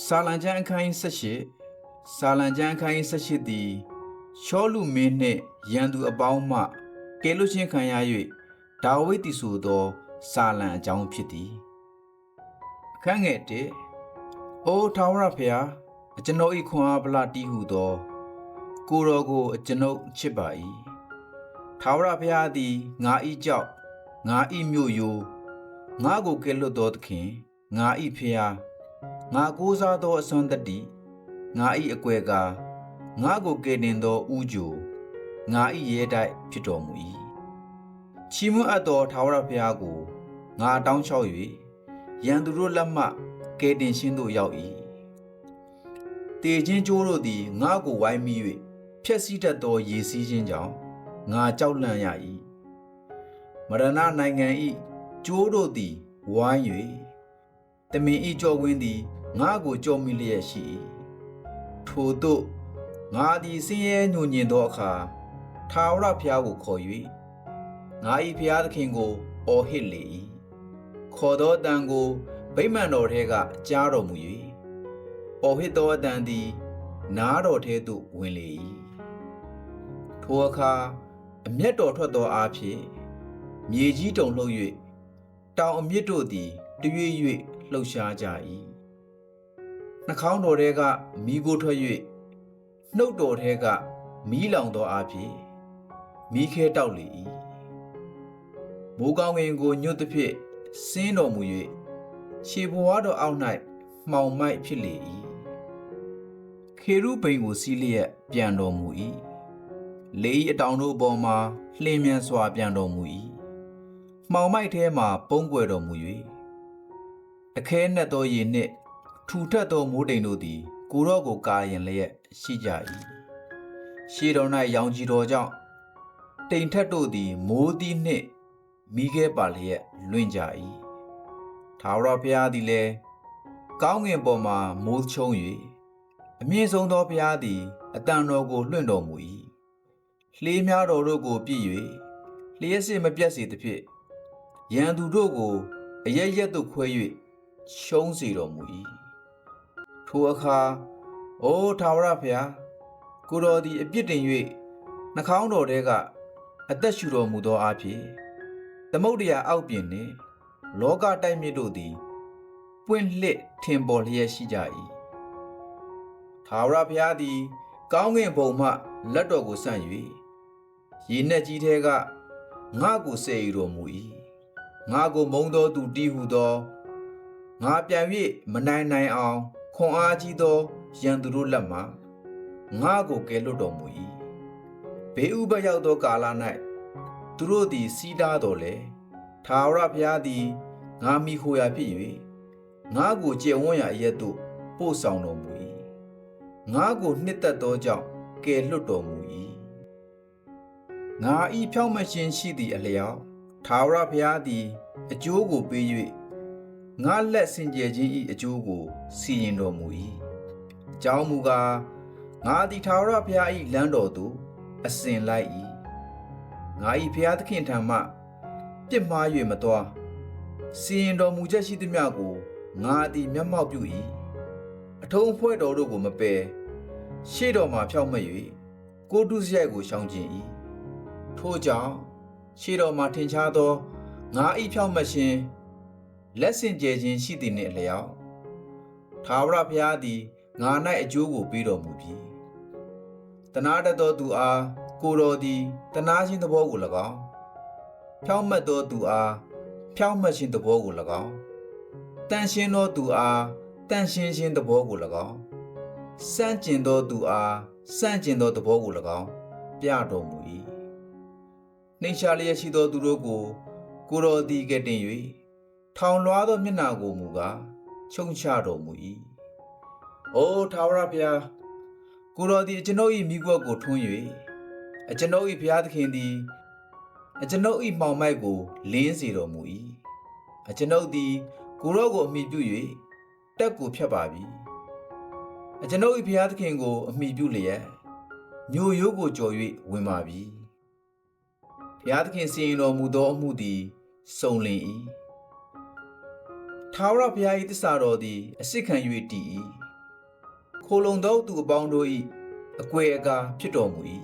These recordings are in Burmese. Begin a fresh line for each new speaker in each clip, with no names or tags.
စာလံကျမ်းအခန်းကြီး78စာလံကျမ်းအခန်းကြီး78သည်ရှောလူမင်းနှင့်ရန်သူအပေါင်းမှကဲလို့ချင်းခံရ၍ဒါဝိဒ်တည်ဆိုသော စာလံအကြောင်းဖြစ်သည်အခန်းငယ်1အိုထာဝရဖျားအကျွန်ုပ်၏ခွန်အားဗလာတီးဟုသော ကိုယ်တော်ကိုအကျွန်ုပ်ချစ်ပါ၏ထာဝရဘုရားသည်ငါ၏ကြောက်ငါ၏မြို့ယိုငါကိုကဲလွတ်တော်သခင်ငါ၏ဖျား ငါကိုးစားသောအစွမ်းတတ္တိငါ၏အကွယ်ကားငါကိုကယ်တင်သောဥကြိုငါ၏ရဲတိုက်ဖြစ်တော်မူ၏ချီးမွမ်းအပ်သောထာဝရဘုရားကိုငါတောင်းလျှောက်၍ရန်သူတို့လက်မှကယ်တင်ခြင်းသို့ရောက်၏တေခြင်းကြိုးတို့သည်ငါကိုဝိုင်းမိ၍ဖျက်ဆီးတတ်သောရေစီးခြင်းကြောင့်ငါကြောက်လန့်ရ၏မရဏနိုင်ငံ၏ကြိုးတို့သည်ဝိုင်း၍တမင်၏ကြောဝင်းသည် ငါကိုကြောမိလျက်ရှိ၏ထို့သို့ငါသည်ဆင်းရဲညှို့ညင်သောအခါထာဝရဘုရားကိုခေါ်၍ငါ၏ဘုရားသခင်ကိုအော်ဟစ်လေ၏ခေါ်သောတန်ကိုဗိမာန်တော်ထဲကကြားတော်မူ၍အော်ဟစ်သောအတန်သည် နားတော်ထဲသို့ဝင်လေ၏ထိုအခါအမျက်တော်ထွက်သောအားဖြင့်မြေကြီးတုန်လှုပ်၍တောင်အမြစ်တို့သည်တရွေ့၍လှုပ်ရှားကြ၏ နှာခေါင်းတော်ထဲကမိကိုထွက်၍နှုတ်တော်ထဲကမီးလောင်သောအားဖြင့်မိခဲတောက်လေ၏မိုးကောင်းကင်ကိုညွတ်သဖြင့်ဆင်းတော်မူ၍ခြေဘဝတော်အောက်၌မှောင်မိုက်ဖြစ်လေ၏ခေရုဘိန်ကိုစီးလျက်ပြန်တော်မူ၏လေးအတောင်တို့ပေါ်မှာလှင်မြန်စွာပြန်တော်မူ၏မှောင်မိုက်ထဲမှပုံးကွယ်တော်မူ၍အခဲနှက်သောရေနှင့် ထူထပ်သောမိုးတိမ်တို့သည် ကိုရော့ကိုကာရင်လျက်ရှိကြ၏ရှေးတော်၌ရောင်ကြီးတော်ကြောင့်တိမ်ထက်တို့သည် မိုးသီးနှင့်မိခဲပါလျက်လွင့်ကြ၏ထာဝရဘုရားသည်လည်းကောင်းငင်ပေါ်မှမိုးချုံ၍အမြင့်ဆုံးသောဘုရားသည်အတန်တော်ကိုလွှင့်တော်မူ၏လှေးများတော်တို့ကိုပြည့်၍လျှက်စစ်မပြတ်စေသဖြင့်ရန်သူတို့ကိုအရရက်သို့ခွဲ၍ရှုံးစေတော်မူ၏ ထိုအခါအိုထာဝရဘုရားကိုတော်သည်အပြစ်တင်၍နှာခေါင်းတော်ထဲကအသက်ရှူတော်မူသောအဖြစ်သမုတ်တရားအောက်ပြင်နှင့်လောကတိုက်မြစ်တို့သည်ပွင့်လှစ်ထင်ပေါ်လျက်ရှိကြ၏ထာဝရဘုရားသည် ကောင်းကင်ဘုံမှလက်တော်ကိုဆန့်၍ရေနက်ကြီးထဲကငါကိုစေယူတော်မူ၏ငါကိုမုံသောသူတီးဟုသောငါပြန်၍မနိုင်နိုင်အောင် ခွန်အားကြီးသောရန်သူတို့လက်မှငါကိုကယ်လွတ်တော်မူ၏ဘေးဥပရောက်သောကာလ၌သူတို့သည်စီးတားတော်လေထာဝရဘုရားသည်ငါမိခိုရာဖြစ်၍ငါကိုကြည်ဝန်းရာအရက်သို့ပို့ဆောင်တော်မူ၏ငါကိုနှစ်သက်သောကြောင့်ကယ်လွတ်တော်မူ၏ငါဤဖြောင့်မရှင်ရှိသည့်အလျောက်ထာဝရဘုရားသည်အကျိုးကိုပေး၍ ငါလက်စင်ကြယ်ခြင်း၏အကျိုးကိုစီရင်တော်မူ၏အကြောင်းမူကားငါသည်ထာဝရဘုရား၏လမ်းတော်သို့အစဉ်လိုက်၏ငါ၏ဘုရားသခင်ထံမှပြစ်မှား၍မသွားစီရင်တော်မူချက်ရှိသမျှကိုငါသည်မျက်မှောက်ပြု၏အထုံးဖွဲ့တော်တို့ကိုမပယ်ရှေ့တော်မှာဖြောက်မတ်၍ကိုတုစရိုက်ကိုရှောင်ကျင်၏ထို့ကြောင့်ရှေ့တော်မှာထင်ရှားသောငါ၏ဖြောက်မတ်ခြင်း လက်ဆင့်ကျဲခြင်းရှိသည်နှင့်အလျောက်ထာဝရဘုရားသည်ငါ၌အကျိုးကိုပေးတော်မူပြီတနာတတ်သောသူအားကိုတော်သည်တနာခြင်းသဘောကို၎င်းဖြောင့်မတ်သောသူအားဖြောင့်မတ်ခြင်းသဘောကို၎င်းတန်ရှင်းသောသူအားတန်ရှင်းခြင်းသဘောကို၎င်းစန့်ကျင်သောသူအားစန့်ကျင်သောသဘောကို၎င်းပြတော်မူ၏နှိမ်ရှာလျက်ရှိသောသူတို့ကိုကိုတော်သည်ကတင်၍ ထောင်လွှားသောမျက်နာကိုမူကားချုံချတော်မူ၏အိုထာဝရဘုရားကိုတော်သည်ကျွန်ုပ်၏မိကွက်ကိုထွန်း၍အကျွန်ုပ်၏ဘုရားသခင်သည်အကျွန်ုပ်၏မှောင်မိုက်ကိုလင်းစေတော်မူ၏အကျွန်ုပ်သည်ကိုရော့ကိုအမိပြု၍တက်ကိုဖြတ်ပါပြီအကျွန်ုပ်၏ဘုရားသခင်ကိုအမိပြုလျက်မျိုးရိုးကိုကြော်၍ဝင်ပါပြီဘုရားသခင်စီရင်တော်မူသောအမှုသည်စုံလင်၏ ထာဝရဘုရား၏တစ္ဆာတော်သည်အစစ်ခံ၍တည်၏ခိုလုံသောသူအပေါင်းတို့၏အကွယ်အကာဖြစ်တော်မူ၏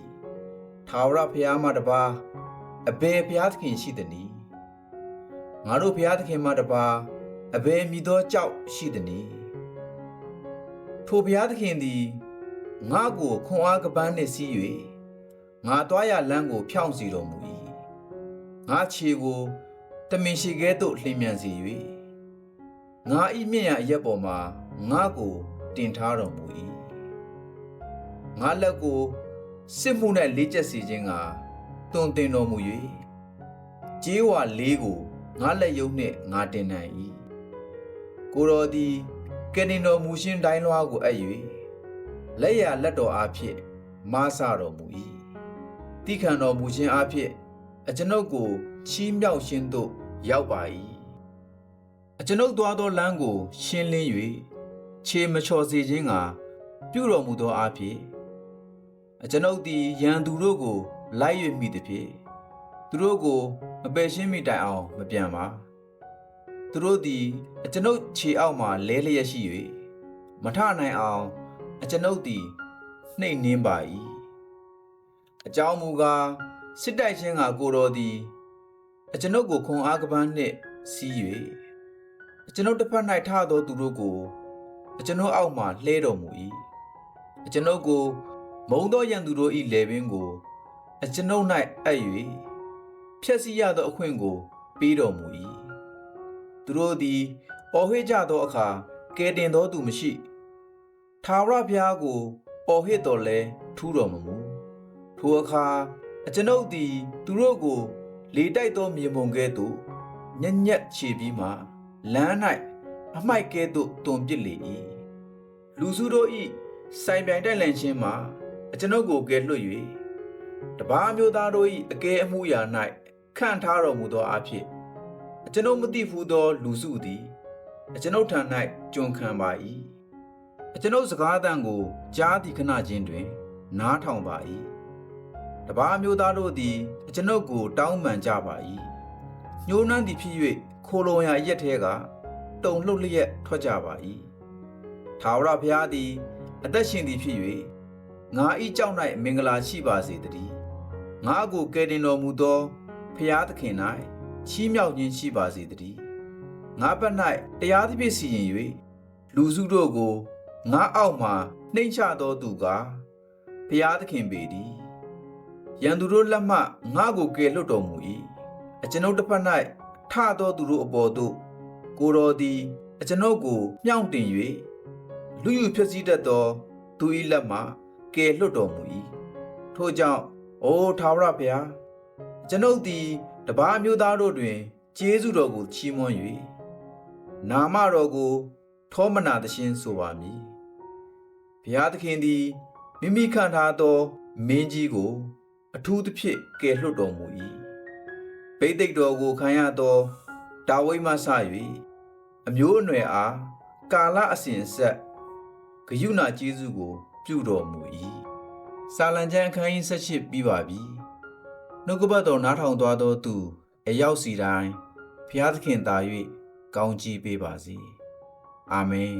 ထာဝရဘုရားမှတပါးအဘယ်ဘုရားသခင်ရှိသနည်းငါတို့ဘုရားသခင်မှတပါးအဘယ်မည်သောကြောက်ရှိသနည်းထိုဘုရားသခင်သည်ငါကိုခွန်အားကပန်းနှင့်စီး၍ငါတွားရလမ်းကို ဖြောင့်စီတော်မူ၏ငါခြေကိုတမင်ရှိကဲသို့လှင်မြန်စေ၍ ငါဤမြင့်ရအရက်ပေါ်မှာငါကိုတင်ထားတော်မူ၏ငါလက်ကိုစစ်မှု၌လေးကျက်စီခြင်းကတွင်တင်တော်မူ၍ကြေးဝါလေးကိုငါလက်ယုံနှင့်ငါတင်နိုင်၏ကိုတော်သည်ကယ်တင်တော်မူရှင်တိုင်းလွှားကိုအပ်၍လက်ရလက်တော်အားဖြင့်မဆတော်မူ၏တိခံတော်မူခြင်းအားဖြင့်အကျွန်ုပ်ကိုချီးမြှောက်ခြင်းသို့ရောက်ပါ၏ အကျွန်ုပ်သွားသောလမ်းကို ရှင်းလင်း၍ခြေမချော်စေခြင်းကပြုတော်မူသောအားဖြင့်အကျွန်ုပ်သည်ရန်သူတို့ကို လိုက်၍မိသည်ဖြင့်သူတို့ကိုမပယ်ရှင်းမိတိုင်အောင်မပြန်ပါသူတို့သည်အကျွန်ုပ်ခြေအောက်မှလဲလျက်ရှိ၍မထနိုင်အောင် အကျွန်ုပ်သည်နှိမ်နှင်းပါ၏အကြောင်းမူကားစစ်တိုက်ခြင်းကကိုတော်သည် အကျွန်ုပ်ကိုခွန်အားကပန်းနှင့်စီး၍အ ကျွန်ုပ်တစ်ဖက်၌ထသောသူတို့ကိုအကျွန်ုပ်အောက်မှလှဲတော်မူ၏အကျွန်ုပ်ကို မုံသောရန်သူတို့၏လေပင်ကိုအကျွန်ုပ်၌အပ်၍ဖျက်ဆီးရသောအခွင့်ကို ပေးတော်မူ၏သူတို့သည်အော်ဟစ်ကြသောအခါကယ်တင်သောသူမရှိထာဝရဘုရားကိုအော်ဟစ်တော်လဲထူးတော်မမူထိုအခါအကျွန်ုပ်သည် သူတို့ကို လေတိုက်သောမြေပုံကဲ့သို့ညက်ညက်ခြေပြီးမှ လမ်း၌အမိုက်ကဲ့သို့တွန်ပစ်လေ၏လူစုတို့၏စိုင်ပြိုင်တိုက်လန်ခြင်းမှာအကျွန်ုပ်ကိုကယ်လွှတ်၍တပားမျိုးသားတို့၏အကဲအမှုရာ၌ခန့်ထားတော်မူသောအဖြစ်အကျွန်ုပ်မသိဘူးသော လူစုသည်အကျွန်ုပ်ထံ၌ကြုံခံပါ၏အကျွန်ုပ်စကားအသံကိုကြားသည့်ခဏချင်းတွင် နားထောင်ပါ၏တပားမျိုးသားတို့သည်အကျွန်ုပ်ကို တောင်းပန်ကြပါ၏ညှိုးနှမ်းသည်ဖြစ်၍ ခိုလုံရာရက်ထဲကတုံလှုပ်လျက်ထွက်ကြပါ၏ထာဝရဘုရားသည် အသက်ရှင်သည်ဖြစ်၍ငါဤကြောင့်၌မင်္ဂလာရှိပါစေတည်းငါကိုကယ်တင်တော်မူသောဖျားသခင်၌ချီးမြှောက်ခြင်းရှိပါစေတည်းငါဘက်၌တရားသဖြင့်စီရင်၍လူစုတို့ကိုငါအောက်မှနှိမ့်ချသောသူကဖျားသခင်ပေသည်ရန်သူတို့လက်မှငါကိုကယ်လွတ်တော်မူ၏အကျွန်ုပ်တစ်ဖက်၌ ထသောသူတို့အပေါ်သို့ကိုတော်သည်အကျွန်ုပ်ကိုမြှောက်တင်၍လူယူဖြစ်စည်းတတ်သောသူ၏လက်မှကယ်လွတ်တော်မူ၏ထို့ကြောင့်အိုထာဝရဘုရားကျွန်ုပ်သည်တပားမျိုးသားတို့တွင်ကျေးဇူးတော်ကိုချီးမွမ်း၍နာမတော်ကို ထောမနာသရှင်ဆိုပါမည်ဘုရားသခင်သည်မိမိခံထားသောမင်းကြီးကို အထူးသဖြင့်ကယ်လွတ်တော်မူ၏ ဗိသိက်တော်ကိုခံရသောဒါဝိဒ်မှစ၍အမျိုးအနွယ်အားကာလအစဉ်ဆက်ဂယုဏကျေးဇူးကို ပြုတော်မူ၏စာလံကျမ်းအခန်းကြီး78ပြီးပါပြီနှုတ်ကပတ်တော်နားထောင်သွားသောသူအရောက်စီတိုင်းဖျားသခင်သာ၍ကောင်းချီးပေးပါစေအာမင်